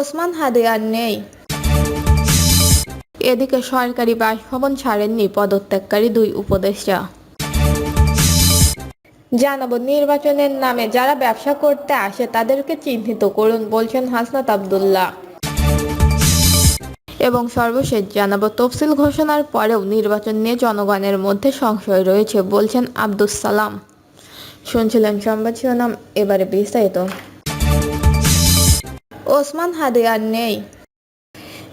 ওসমান হাদি আর নেই। এদিকে সরকারি বাসভবন ছাড়েননি পদত্যাগকারী দুই উপদেষ্টা। জানাব, নির্বাচনের নামে যারা ব্যবসা করতে আসে তাদেরকে চিহ্নিত করুন, বলছেন হাসনাত আবদুল্লাহ। এবং সর্বশেষ জানাব, তফসিল ঘোষণার পরেও নির্বাচন নিয়ে জনগণের মধ্যে সংশয় রয়েছে, বলছেন আব্দুস সালাম। শুনছিলেন সংবাদ শিরোনাম, এবারে বিস্তারিত। ওসমান হাদি আর নেই।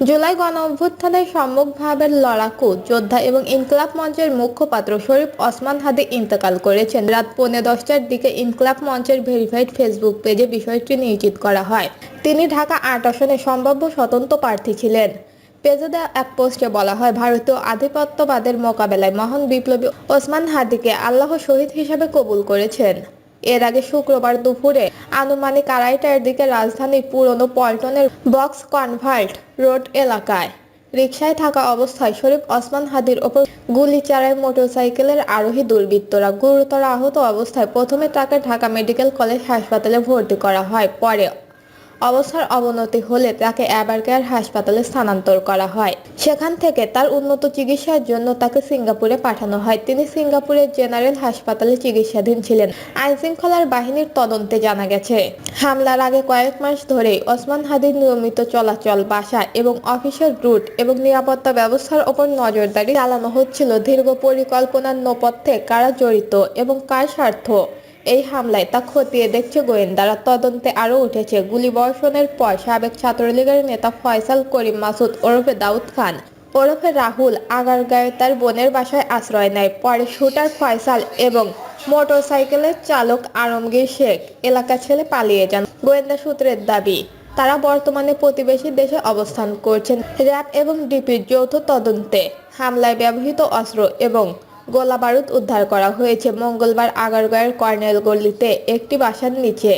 জুলাই গণ অভ্যুত্থানের সম্মুখভাবের লড়াকু যোদ্ধা এবং ইনকলাব মঞ্চের মুখপাত্র শরীফ ওসমান হাদি ইন্তেকাল করেছেন। রাত পৌনে দশটার দিকে ইনকলাব মঞ্চের ভেরিফাইড ফেসবুক পেজে বিষয়টি নিশ্চিত করা হয়। তিনি ঢাকা আট আসনে সম্ভাব্য স্বতন্ত্র প্রার্থী ছিলেন। পেজে দেওয়া এক পোস্টে বলা হয়, ভারতীয় আধিপত্যবাদের মোকাবেলায় মহান বিপ্লবী ওসমান হাদিকে আল্লাহ শহীদ হিসেবে কবুল করেছেন। এর আগে শুক্রবার দুপুরে আনুমানিক আড়াইটার দিকে রাজধানীর পুরনো পল্টনের বক্স কনভার্ট রোড এলাকায় রিকশায় থাকা অবস্থায় শরীফ ওসমান হাদির ওপর গুলি চালায় মোটরসাইকেলের আরোহী দুর্বৃত্তরা। গুরুতর আহত অবস্থায় প্রথমে তাকে ঢাকা মেডিকেল কলেজ হাসপাতালে ভর্তি করা হয়। পরে অবস্থার অবনতি হলে তাকে অ্যাবারকেয়ার হাসপাতালে স্থানান্তর করা হয়। সেখান থেকে তার উন্নত চিকিৎসার জন্য তাকে সিঙ্গাপুরে পাঠানো হয়। তিনি সিঙ্গাপুরের জেনারেল হাসপাতালে চিকিৎসাধীন ছিলেন। আইনশৃঙ্খলার বাহিনীর তদন্তে জানা গেছে, হামলার আগে কয়েক মাস ধরেই ওসমান হাদির নিয়মিত চলাচল, বাসা এবং অফিসের রুট এবং নিরাপত্তা ব্যবস্থার ওপর নজরদারি চালানো হচ্ছিল। দীর্ঘ পরিকল্পনার নেপথ্যে কারা জড়িত এবং কার স্বার্থ? এই হামলায় তা খতিয়ে দেখছে গোয়েন্দারা। তদন্তে আরও উঠেছে, গুলিবর্ষণের পর সাবেক ছাত্রলীগের নেতা ফয়সাল করিম মাসুদ ওরফে দাউদ খান। ওরফে রাহুল আগারগাঁয়ে তার বোনের বাসায় আশ্রয় নেয়। পরে শুটার ফয়সাল এবং মোটরসাইকেলের চালক আরমগীর শেখ এলাকা ছেড়ে পালিয়ে যান। গোয়েন্দা সূত্রের দাবি, তারা বর্তমানে প্রতিবেশী দেশে অবস্থান করছেন। র্যাব এবং ডিপির যৌথ তদন্তে হামলায় ব্যবহৃত অস্ত্র এবং গোলা বারুদ উদ্ধার করা হয়েছে মঙ্গলবার আগারগাঁয়ের কর্নেল গলিতে একটি বাসার নিচে।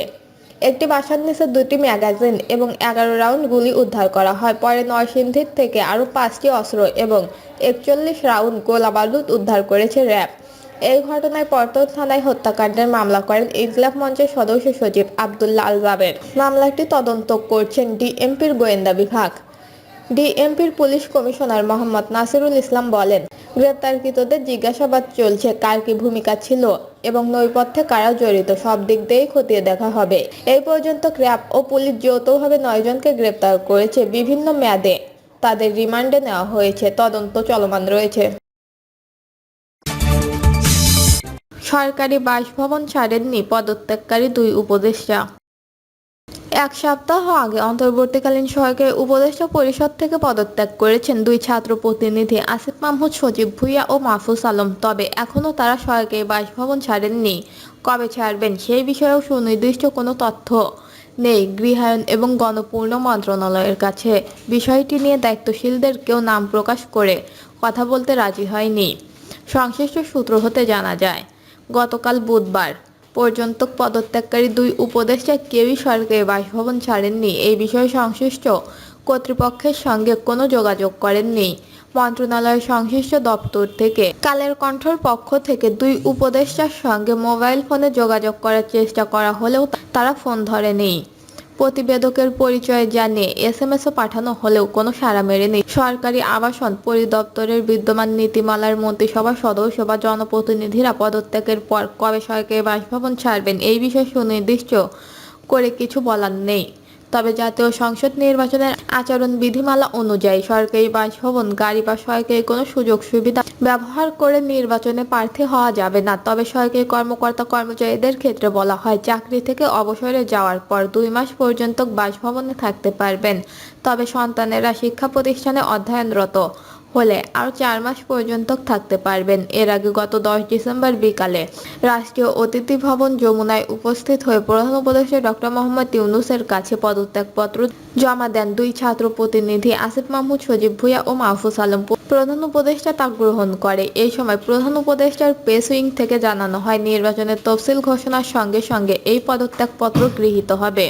একটি বাসার নিচে দুটি ম্যাগাজিন এবং এগারো রাউন্ড গুলি উদ্ধার করা হয়। পরে নরসিংদীর থেকে আরও পাঁচটি অস্ত্র এবং একচল্লিশ রাউন্ড গোলা বারুদ উদ্ধার করেছে র্যাব। এই ঘটনায় পর্তন থানায় হত্যাকাণ্ডের মামলা করেন ইনকলাব মঞ্চের সদস্য সচিব আবদুল্লাহ আল জাবের মামলাটি তদন্ত করছেন ডিএমপির গোয়েন্দা বিভাগ। ডিএমপির পুলিশ কমিশনার মোহাম্মদ নাসিরুল ইসলাম বলেন, গ্রেপ্তারকৃতদের জিজ্ঞাসাবাদ চলছে, কার কি ভূমিকা ছিল এবং নৈপথ্যে কারা জড়িত, সব দিক দিয়েই খতিয়ে দেখা হবে। এই পর্যন্ত ক্র্যাপ ও পুলিশ যৌথভাবে নয়জনকে গ্রেপ্তার করেছে বিভিন্ন মেয়াদে। তাদের রিমান্ডে নেওয়া হয়েছে, তদন্ত চলমান রয়েছে। সরকারি বাসভবন ছাড়েননি পদত্যাগকারী দুই উপদেষ্টা। এক সপ্তাহ আগে অন্তর্বর্তীকালীন সরকারের উপদেষ্টা পরিষদ থেকে পদত্যাগ করেছেন দুই ছাত্র প্রতিনিধি আসিফ মাহমুদ, সজীব ভুইয়া ও মাহফুজ আলম। তবে এখনও তারা সরকারি বাসভবন ছাড়েননি। কবে ছাড়বেন সেই বিষয়েও সুনির্দিষ্ট কোনো তথ্য নেই গৃহায়ন এবং গণপূর্ণ মন্ত্রণালয়ের কাছে। বিষয়টি নিয়ে দায়িত্বশীলদের কেউ নাম প্রকাশ করে কথা বলতে রাজি হয়নি। সংশ্লিষ্ট সূত্র হতে জানা যায়, গতকাল বুধবার পর্যন্ত পদত্যাগকারী দুই উপদেষ্টা কেউই সরকারি বাসভবন ছাড়েননি। এই বিষয়ে সংশ্লিষ্ট কর্তৃপক্ষের সঙ্গে কোনো যোগাযোগ করেননি মন্ত্রণালয়ের সংশ্লিষ্ট দপ্তর থেকে। কালের কণ্ঠর পক্ষ থেকে দুই উপদেষ্টার সঙ্গে মোবাইল ফোনে যোগাযোগ করার চেষ্টা করা হলেও তারা ফোন ধরেনি। প্রতিবেদকের পরিচয় জানিয়ে এস এম এসও পাঠানো হলেও কোনো সাড়া মেরেনি সরকারি আবাসন পরিদপ্তরের বিদ্যমান নীতিমালার মন্ত্রিসভা সদস্য বা জনপ্রতিনিধিরা পদত্যাগের পর কবে সরকারি বাসভবন ছাড়বেন এই বিষয়ে সুনির্দিষ্ট করে কিছু বলার নেই। তবে জাতীয় সংসদ নির্বাচনের আচরণ বিধিমালা অনুযায়ী সরকারি বাসভবন, গাড়ি বা সরকারি কোনো সুযোগ সুবিধা ব্যবহার করে নির্বাচনে প্রার্থী হওয়া যাবে না। তবে সরকারি কর্মকর্তা কর্মচারীদের ক্ষেত্রে বলা হয়, চাকরি থেকে অবসরে যাওয়ার পর দুই মাস পর্যন্ত বাসভবনে থাকতে পারবেন। তবে সন্তানেরা শিক্ষা প্রতিষ্ঠানে অধ্যয়নরত। হলে আরও চার মাস পর্যন্ত থাকতে পারবেন। এর আগে গত দশ ডিসেম্বর বিকালে রাষ্ট্রীয় অতিথি ভবন যমুনায় উপস্থিত হয়ে প্রধান উপদেষ্টা ডক্টর মোহাম্মদ ইউনুসের কাছে পদত্যাগপত্র জমা দেন দুই ছাত্র প্রতিনিধি আসিফ মাহমুদ, সজীব ভুইয়া ও মাহফুজ আলম। প্রধান উপদেষ্টা তা গ্রহণ করে। এই সময় প্রধান উপদেষ্টার প্রেস উইং থেকে জানানো হয়, নির্বাচনের তফসিল ঘোষণার সঙ্গে সঙ্গে এই পদত্যাগপত্র গৃহীত হবে।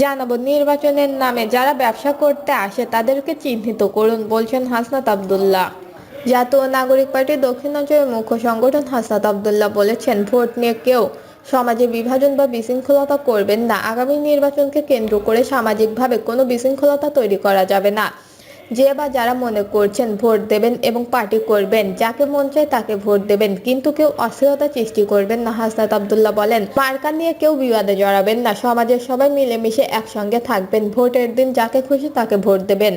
জানাব, নির্বাচনের নামে যারা ব্যবসা করতে আসে তাদেরকে চিহ্নিত করুন, বলছেন হাসনাত আবদুল্লাহ। জাতীয় নাগরিক পার্টি দক্ষিণ অঞ্চলের মুখ্য সংগঠন হাসনাত আবদুল্লাহ বলেছেন, ভোট নিয়ে কেউ সমাজে বিভাজন বা বিশৃঙ্খলতা করবেন না। আগামী নির্বাচনকে কেন্দ্র করে সামাজিকভাবে কোনো বিশৃঙ্খলতা তৈরি করা যাবে না। যে বা যারা মনে করছেন ভোট দেবেন এবং পার্টি করবেন, যাকে মন চায় তাকে ভোট দেবেন, কিন্তু কেউ অস্থিরতা সৃষ্টি করবেন না, হাসনাত আবদুল্লাহ বলেন। মার্কা নিয়ে কেউ বিবাদে জড়াবেন না, সমাজের সবাই মিলেমিশে একসঙ্গে থাকবেন, ভোটের দিন যাকে খুশি তাকে ভোট দেবেন।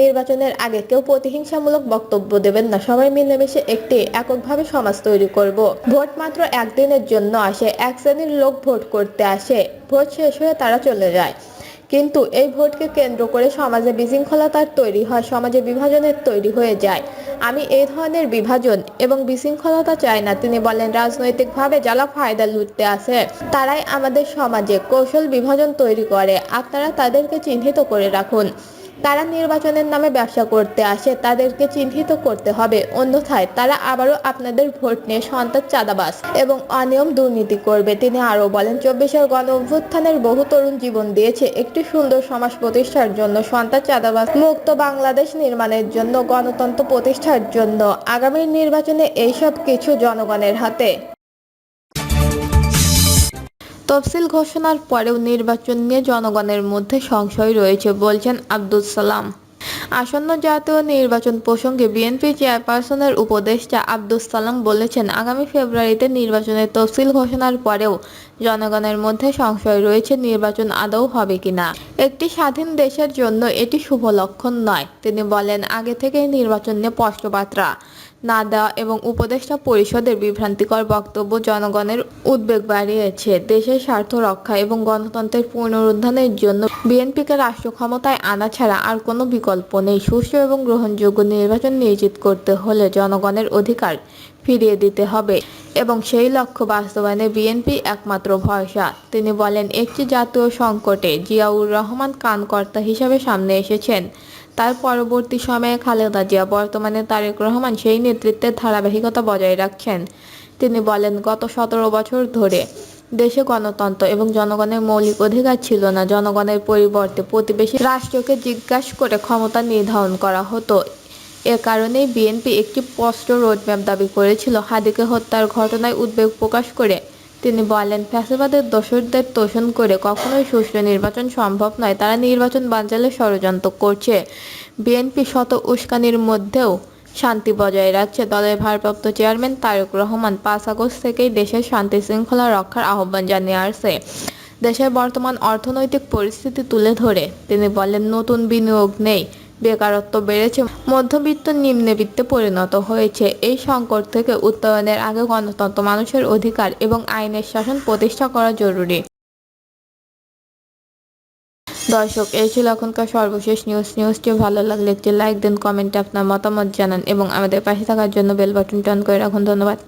নির্বাচনের আগে কেউ প্রতিহিংসামূলক বক্তব্য দেবেন না, সবাই মিলেমিশে একটি এককভাবে সমাজ তৈরি করব। ভোট মাত্র একদিনের জন্য আসে, এক শ্রেণির লোক ভোট করতে আসে, ভোট শেষ হয়ে তারা চলে যায়। কিন্তু এই ভোটকে কেন্দ্র করে সমাজে বিশৃঙ্খলতার তৈরি হয়, সমাজে বিভাজনের তৈরি হয়ে যায়। আমি এই ধরনের বিভাজন এবং বিশৃঙ্খলতা চাই না, তিনি বলেন, রাজনৈতিকভাবে যারা ফায়দা লুটতে আছে তারাই আমাদের সমাজে কৌশল বিভাজন তৈরি করে। আপনারা তাদেরকে চিহ্নিত করে রাখুন। তারা নির্বাচনের নামে ব্যবসা করতে আসে, তাদেরকে চিহ্নিত করতে হবে। অন্যথায় তারা আবারও আপনাদের ভোট নিয়ে সন্তান চাঁদাবাস এবং অনিয়ম দুর্নীতি করবে। তিনি আরও বলেন, চব্বিশের গণ অভ্যুত্থানের বহু তরুণ জীবন দিয়েছে। একটি সুন্দর সমাজ প্রতিষ্ঠার জন্য সন্তান চাঁদাবাস মুক্ত বাংলাদেশ নির্মাণের জন্য, গণতন্ত্র প্রতিষ্ঠার জন্য, আগামী নির্বাচনে এইসব কিছু জনগণের হাতে। তফসিল ঘোষণার পরেও নির্বাচন নিয়ে জনগণের মধ্যে সংশয় রয়েছে বলছেন আব্দুল সালাম। আসন্ন জাতীয় নির্বাচন প্রসঙ্গে বিএনপি চেয়ারপারসনের উপদেষ্টা আব্দুল সালাম বলেছেন, আগামী ফেব্রুয়ারিতে নির্বাচনের তফসিল ঘোষণার পরেও জনগণের মধ্যে সংশয় রয়েছে নির্বাচন আদৌ হবে কিনা। একটি স্বাধীন দেশের জন্য এটি শুভ লক্ষণ নয়, তিনি বলেন। আগে থেকেই নির্বাচন নিয়ে স্পষ্টবার্তা। না দেওয়া এবং উপদেষ্টা পরিষদের বিভ্রান্তিকর বক্তব্য জনগণের উদ্বেগ বাড়িয়েছে। দেশের স্বার্থ রক্ষা এবং গণতন্ত্রের পুনরুদ্ধানের জন্য বিএনপিকে রাষ্ট্র ক্ষমতায় আনা ছাড়া আর কোনো বিকল্প নেই। সুষ্ঠু এবং গ্রহণযোগ্য নির্বাচন নিশ্চিত করতে হলে জনগণের অধিকার ফিরিয়ে দিতে হবে এবং সেই লক্ষ্য বাস্তবায়নে বিএনপি একমাত্র ভরসা। তিনি বলেন, একটি জাতীয় সংকটে জিয়াউর রহমান কানকর্তা হিসেবে সামনে এসেছেন। তার পরবর্তী সময়ে খালেদা জিয়া বর্তমানে তারেক রহমান সেই নেতৃত্বের ধারাবাহিকতা বজায় রাখছেন। তিনি বলেন, গত সতেরো বছর ধরে দেশে গণতন্ত্র এবং জনগণের মৌলিক অধিকার ছিল না। জনগণের পরিবর্তে প্রতিবেশী রাষ্ট্রকে জিজ্ঞাসা করে ক্ষমতা নির্ধারণ করা হতো। এ কারণেই বিএনপি একটি স্পষ্ট রোডম্যাপ দাবি করেছিল। হাদিকে হত্যার ঘটনায় উদ্বেগ প্রকাশ করে তিনি বলেন, ফ্যাসিবাদের দোসরদের তোষণ করে কখনোই সুষ্ঠু নির্বাচন সম্ভব নয়। তারা নির্বাচন বানচালের ষড়যন্ত্র করছে। বিএনপি শত উস্কানির মধ্যেও শান্তি বজায় রাখছে। দলের ভারপ্রাপ্ত চেয়ারম্যান তারেক রহমান পাঁচ আগস্ট থেকেই দেশের শান্তি শৃঙ্খলা রক্ষার আহ্বান জানিয়ে আসছে। দেশের বর্তমান অর্থনৈতিক পরিস্থিতি তুলে ধরে। তিনি বলেন, নতুন বিনিয়োগ নেই। বেকারত্ব বেড়েছে, মধ্যবিত্ত নিম্নবিত্তে পরিণত হয়েছে। এই সংকট থেকে উত্তরণের আগে গণতন্ত্র মানুষের অধিকার এবং আইনের শাসন প্রতিষ্ঠা করা জরুরি। দর্শক, এই ছিল এখনকার সর্বশেষ নিউজ নিউজটি ভালো লাগলে একটি লাইক দিন কমেন্টে আপনার মতামত জানান এবং আমাদের পাশে থাকার জন্য বেল বাটনটি অন করে রাখুন। ধন্যবাদ।